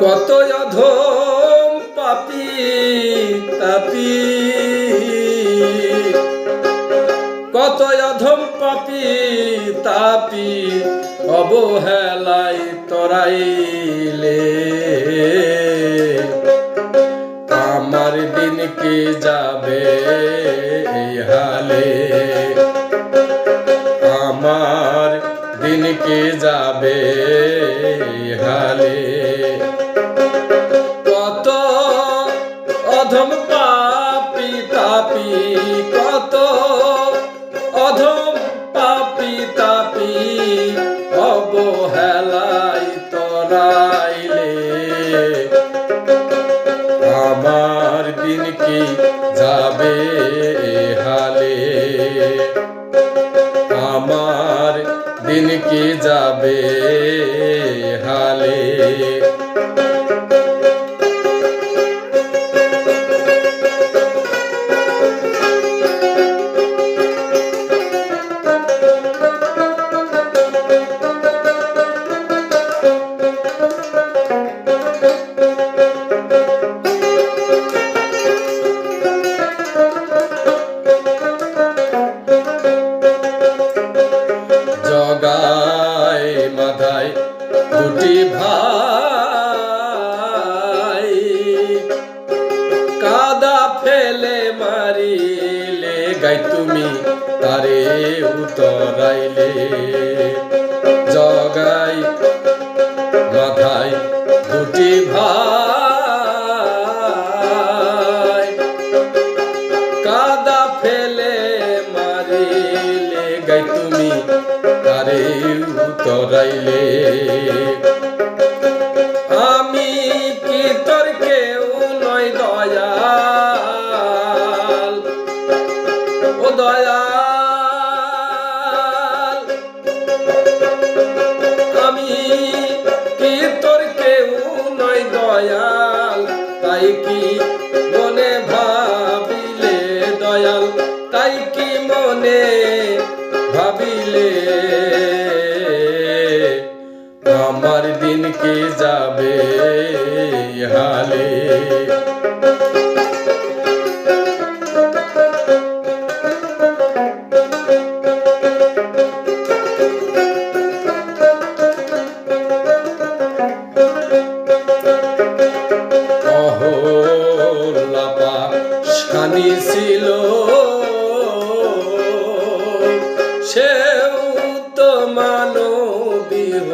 কত অধম পাপি তাপি। কত অধম পাপি তাপি অবহেলাই তরাইলে। আমার দিন কি যাবে হালে? আমার দিন কি যাবে হালে? কত অধম পাপি তাপি, কত অধম পাপি তাপি, অবহেলাই তরাইলে। আমার দিন কি যাবে দিন কি যাবে এ হালে মাধাই দুটি ভাই। কাদা ফেলে মারিলে গাই তুমি তারে উতরাইলে। জগাই মাথায় দুটি উতরাইলে আমি কি তোর কেউ নয় দয়াল? ও দয়াল, আমি কি তোর কেউ নয় দয়াল? তাই কি মনে ভাবিলে দয়াল? তাই কি মনে ভাবিলে থেকে যাবে হালে? ছিল। সে